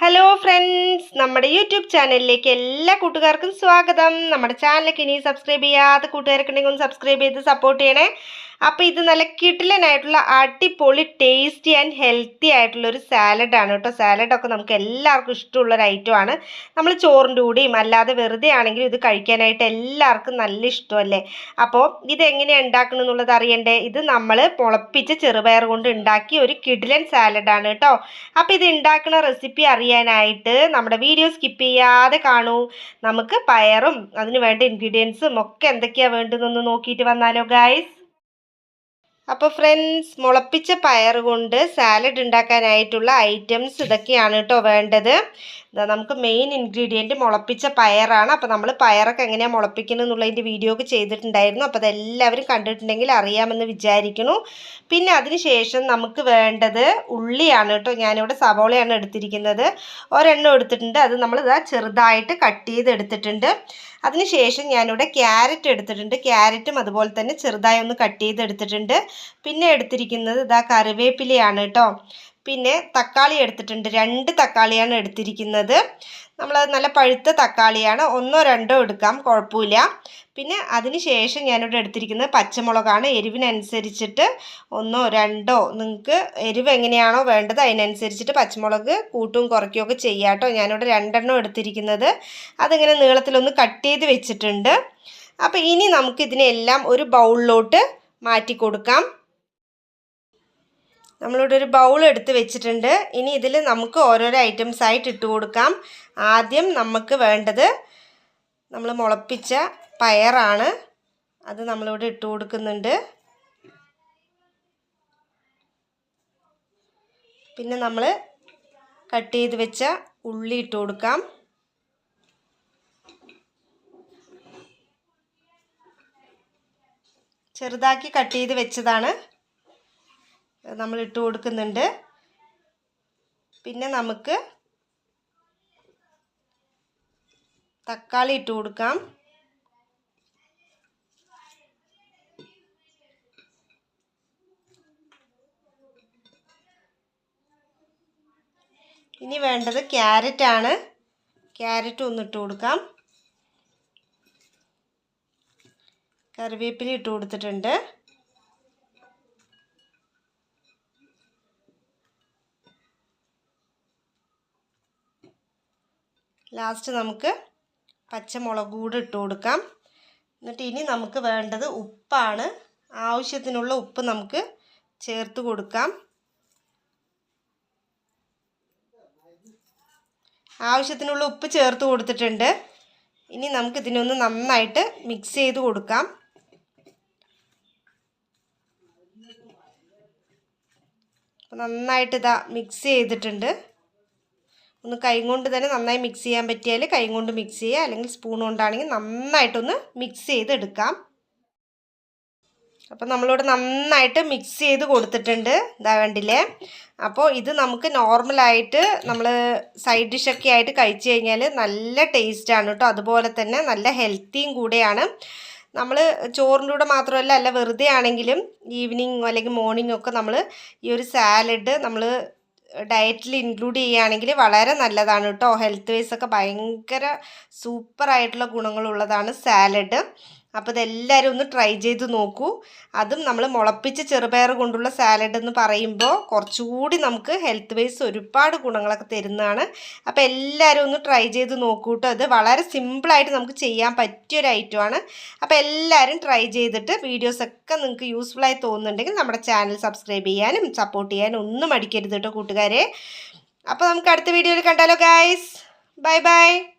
Hello friends നമ്മുടെ YouTube ചാനലിലേക്ക് എല്ലാ കൂട്ടുകാർക്കും സ്വാഗതം. നമ്മുടെ ചാനലിലേക്ക് ഇനി സബ്സ്ക്രൈബ് ചെയ്യാത്ത കൂട്ടുകാർക്കുണ്ടെങ്കിൽ ഒന്ന് സബ്സ്ക്രൈബ് ചെയ്ത് സപ്പോർട്ട് ചെയ്യണേ. അപ്പോൾ ഇത് നല്ല കിടിലനായിട്ടുള്ള അടിപൊളി ടേസ്റ്റി ആൻഡ് ഹെൽത്തി ആയിട്ടുള്ള ഒരു സാലഡാണ് കേട്ടോ. സാലഡൊക്കെ നമുക്ക് എല്ലാവർക്കും ഇഷ്ടമുള്ള ഒരു ഐറ്റമാണ് നമ്മൾ ചോറിന്റെ കൂടെയും അല്ലാതെ വെറുതെ ആണെങ്കിലും ഇത് കഴിക്കാനായിട്ട് എല്ലാവർക്കും നല്ല ഇഷ്ടമല്ലേ? അപ്പോൾ ഇത് ഇതെങ്ങനെയാണ് ഉണ്ടാക്കണം എന്നുള്ളത് അറിയണ്ടേ? ഇത് നമ്മൾ മുളപ്പിച്ച് ചെറുപയർ കൊണ്ട് ഉണ്ടാക്കിയ ഒരു കിഡിലൻ സാലഡാണ് കേട്ടോ. അപ്പോൾ ഇത് ഉണ്ടാക്കുന്ന റെസിപ്പി അറിയാനായിട്ട് നമ്മുടെ വീഡിയോ സ്കിപ്പ് ചെയ്യാതെ കാണൂ. നമുക്ക് പയറും അതിന് വേണ്ട ഇൻഗ്രീഡിയൻസും ഒക്കെ എന്തൊക്കെയാണ് വേണ്ടതെന്നൊന്ന് നോക്കിയിട്ട് വന്നാലോ ഗായ്സ് അപ്പോൾ ഫ്രണ്ട്സ് മുളപ്പിച്ച പയർ കൊണ്ട് സാലഡ് ഉണ്ടാക്കാനായിട്ടുള്ള ഐറ്റംസ് ഇതൊക്കെയാണ് കേട്ടോ വേണ്ടത്. നമുക്ക് മെയിൻ ഇൻഗ്രീഡിയന്റ് മുളപ്പിച്ച പയറാണ്. അപ്പോൾ നമ്മൾ പയറൊക്കെ എങ്ങനെയാണ് മുളപ്പിക്കുന്നത് എന്നുള്ളതിന്റെ വീഡിയോ ഒക്കെ ചെയ്തിട്ടുണ്ടായിരുന്നു. അപ്പോൾ അതെല്ലാവരും കണ്ടിട്ടുണ്ടെങ്കിൽ അറിയാമെന്ന് വിചാരിക്കുന്നു. പിന്നെ അതിന് ശേഷം നമുക്ക് വേണ്ടത് ഉള്ളിയാണ് കേട്ടോ. ഞാനിവിടെ സവോളയാണ് എടുത്തിരിക്കുന്നത്. ഒരെണ്ണം എടുത്തിട്ടുണ്ട്. അത് നമ്മൾ ഇതാ ചെറുതായിട്ട് കട്ട് ചെയ്ത് എടുത്തിട്ടുണ്ട് അതിനുശേഷം ഞാനിവിടെ ക്യാരറ്റ് എടുത്തിട്ടുണ്ട്. ക്യാരറ്റും അതുപോലെ തന്നെ ചെറുതായി ഒന്ന് കട്ട് ചെയ്ത് എടുത്തിട്ടുണ്ട് പിന്നെ എടുത്തിരിക്കുന്നത് ഇതാ കറിവേപ്പിലയാണ് കേട്ടോ. പിന്നെ തക്കാളി എടുത്തിട്ടുണ്ട്. രണ്ട് തക്കാളിയാണ് എടുത്തിരിക്കുന്നത്. നമ്മളത് നല്ല പഴുത്ത തക്കാളിയാണ്. ഒന്നോ രണ്ടോ എടുക്കാം. കുഴപ്പമില്ല. പിന്നെ അതിന് ശേഷം ഞാനിവിടെ എടുത്തിരിക്കുന്നത് പച്ചമുളകാണ്. എരിവിനനുസരിച്ചിട്ട് ഒന്നോ രണ്ടോ നിങ്ങൾക്ക് എരിവ് എങ്ങനെയാണോ വേണ്ടത് അതിനനുസരിച്ചിട്ട് പച്ചമുളക് കൂട്ടും കുറയ്ക്കുകയൊക്കെ ചെയ്യാം കേട്ടോ. ഞാനിവിടെ രണ്ടെണ്ണം എടുത്തിരിക്കുന്നത്. അതിങ്ങനെ നീളത്തിലൊന്ന് കട്ട് ചെയ്ത് വെച്ചിട്ടുണ്ട്. അപ്പോൾ ഇനി നമുക്കിതിനെല്ലാം ഒരു ബൗളിലോട്ട് മാറ്റി കൊടുക്കാം. നമ്മളിവിടെ ഒരു ബൗൾ എടുത്ത് വെച്ചിട്ടുണ്ട്. ഇനി ഇതിൽ നമുക്ക് ഓരോരോ ഐറ്റംസ് ആയിട്ട് ഇട്ട് കൊടുക്കാം. ആദ്യം നമുക്ക് വേണ്ടത് നമ്മൾ മുളപ്പിച്ച പയറാണ്. അത് നമ്മളിവിടെ ഇട്ട് കൊടുക്കുന്നുണ്ട്. പിന്നെ നമ്മൾ കട്ട് ചെയ്ത് വെച്ച ഉള്ളി ഇട്ട് കൊടുക്കാം. ചെറുതാക്കി കട്ട് ചെയ്ത് വെച്ചതാണ്. നമ്മൾ ഇട്ട് കൊടുക്കുന്നുണ്ട്. പിന്നെ നമുക്ക് തക്കാളി ഇട്ട് കൊടുക്കാം. ഇനി വേണ്ടത് ക്യാരറ്റാണ്. ക്യാരറ്റ് ഒന്ന് ഇട്ട് കൊടുക്കാം. കറിവേപ്പില ഇട്ട് കൊടുത്തിട്ടുണ്ട്. ലാസ്റ്റ് നമുക്ക് പച്ചമുളക് കൂടെ ഇട്ട് കൊടുക്കാം. എന്നിട്ട് ഇനി നമുക്ക് വേണ്ടത് ഉപ്പാണ്. ആവശ്യത്തിനുള്ള ഉപ്പ് നമുക്ക് ചേർത്ത് കൊടുക്കാം. ആവശ്യത്തിനുള്ള ഉപ്പ് ചേർത്ത് കൊടുത്തിട്ടുണ്ട്. ഇനി നമുക്ക് ഇതിനൊന്ന് നന്നായിട്ട് മിക്സ് ചെയ്ത് കൊടുക്കാം. നന്നായിട്ട് ഇതാ മിക്സ് ചെയ്തിട്ടുണ്ട്. ഒന്ന് കൈ കൊണ്ട് തന്നെ നന്നായി മിക്സ് ചെയ്യാൻ പറ്റിയാൽ കൈ കൊണ്ട് മിക്സ് ചെയ്യുക. അല്ലെങ്കിൽ സ്പൂൺ കൊണ്ടാണെങ്കിൽ നന്നായിട്ടൊന്ന് മിക്സ് ചെയ്തെടുക്കാം. അപ്പോൾ നമ്മളിവിടെ നന്നായിട്ട് മിക്സ് ചെയ്ത് കൊടുത്തിട്ടുണ്ട്. ഇതാ കണ്ടില്ലേ? അപ്പോൾ ഇത് നമുക്ക് നോർമലായിട്ട് നമ്മൾ സൈഡ് ഡിഷൊക്കെ ആയിട്ട് കഴിച്ചു കഴിഞ്ഞാൽ നല്ല ടേസ്റ്റാണ് കേട്ടോ അതുപോലെ തന്നെ നല്ല ഹെൽത്തിയും കൂടെയാണ്. നമ്മൾ ചോറിന്റെ കൂടെ മാത്രമല്ല അല്ല വെറുതെ ആണെങ്കിലും ഈവനിങ് അല്ലെങ്കിൽ മോർണിംഗ് ഒക്കെ നമ്മൾ ഈ ഒരു സാലഡ് നമ്മൾ ഡയറ്റിൽ ഇൻക്ലൂഡ് ചെയ്യുകയാണെങ്കിൽ വളരെ നല്ലതാണ് കേട്ടോ. ഹെൽത്ത് വൈസ് ഒക്കെ ഭയങ്കര സൂപ്പറായിട്ടുള്ള ഗുണങ്ങളുള്ളതാണ് സാലഡ് അപ്പോൾ ഇതെല്ലാവരും ഒന്ന് ട്രൈ ചെയ്ത് നോക്കൂ. അതും നമ്മൾ മുളപ്പിച്ച ചെറുപയർ കൊണ്ടുള്ള സാലഡ് എന്ന് പറയുമ്പോൾ കുറച്ചുകൂടി നമുക്ക് ഹെൽത്ത് വൈസ് ഒരുപാട് ഗുണങ്ങളൊക്കെ തരുന്നതാണ്. അപ്പോൾ എല്ലാവരും ഒന്ന് ട്രൈ ചെയ്ത് നോക്കൂ കേട്ടോ ഇത് വളരെ സിമ്പിളായിട്ട് നമുക്ക് ചെയ്യാൻ പറ്റിയൊരു ഐറ്റമാണ് അപ്പോൾ എല്ലാവരും ട്രൈ ചെയ്തിട്ട് വീഡിയോസൊക്കെ നിങ്ങൾക്ക് യൂസ്ഫുള്ളായി തോന്നുന്നുണ്ടെങ്കിൽ നമ്മുടെ ചാനൽ സബ്സ്ക്രൈബ് ചെയ്യാനും സപ്പോർട്ട് ചെയ്യാനും ഒന്നും മടിക്കരുത് കേട്ടോ കൂട്ടുകാരെ. അപ്പോൾ നമുക്ക് അടുത്ത വീഡിയോയിൽ കണ്ടാലോ ഗായ്സ് ബൈ ബൈ